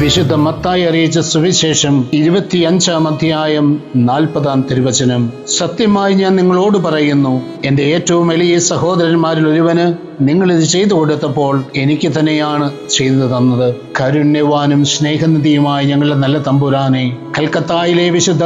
വിശുദ്ധ മത്തായി അറിയിച്ച സുവിശേഷം ഇരുപത്തിയഞ്ചാം അധ്യായം നാൽപ്പതാം തിരുവചനം. സത്യമായി ഞാൻ നിങ്ങളോട് പറയുന്നു എന്റെ ഏറ്റവും എളിയ സഹോദരന്മാരിൽ ഒരുവന് നിങ്ങൾ ഇത് ചെയ്തു കൊടുത്തപ്പോൾ എനിക്ക് തന്നെയാണ് ചെയ്തു തന്നത്. കരുണ്യവാനും സ്നേഹനിധിയുമായ ഞങ്ങളുടെ നല്ല തമ്പുരാനെ കൽക്കത്തായിലെ വിശുദ്ധ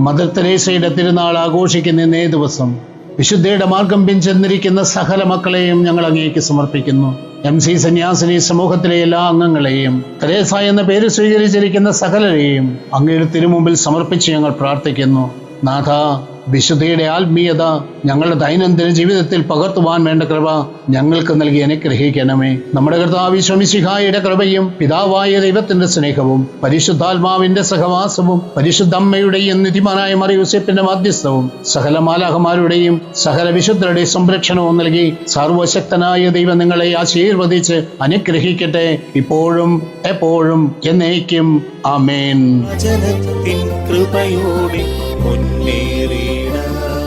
മദർ തെരേസയുടെ തിരുനാൾ ആഘോഷിക്കുന്ന ഇന്നേ ദിവസം വിശുദ്ധയുടെ മാർഗം പിഞ്ചെന്നിരിക്കുന്ന സകല മക്കളെയും ഞങ്ങൾ അങ്ങേക്ക് സമർപ്പിക്കുന്നു. എം സി സന്യാസിനി സമൂഹത്തിലെ എല്ലാ അംഗങ്ങളെയും തെരേസ എന്ന പേര് സ്വീകരിച്ചിരിക്കുന്ന സകലരെയും അങ്ങയുടെ തിരുമുമ്പിൽ സമർപ്പിച്ച് ഞങ്ങൾ പ്രാർത്ഥിക്കുന്നു. നാഥ വിശുദ്ധയുടെ ആത്മീയത ഞങ്ങളുടെ ദൈനംദിന ജീവിതത്തിൽ പകർത്തുവാൻ വേണ്ട കൃപ ഞങ്ങൾക്ക് നൽകി അനുഗ്രഹിക്കണമേ. നമ്മുടെ കർത്താവ് ശ്രമിശിഹായുടെ കൃപയും പിതാവായ ദൈവത്തിന്റെ സ്നേഹവും പരിശുദ്ധാത്മാവിന്റെ സഹവാസവും പരിശുദ്ധമ്മയുടെയും നിധിമാനായ മറിയൂസെപ്പിന്റെ മാധ്യസ്ഥവും സകല മാലാഹമാരുടെയും സകല വിശുദ്ധരുടെയും സംരക്ഷണവും നൽകി സർവശക്തനായ ദൈവം നിങ്ങളെ ആശീർവദിച്ച് അനുഗ്രഹിക്കട്ടെ. ഇപ്പോഴും എപ്പോഴും എന്നേക്കും. ആമേൻ. കൃപയോടെ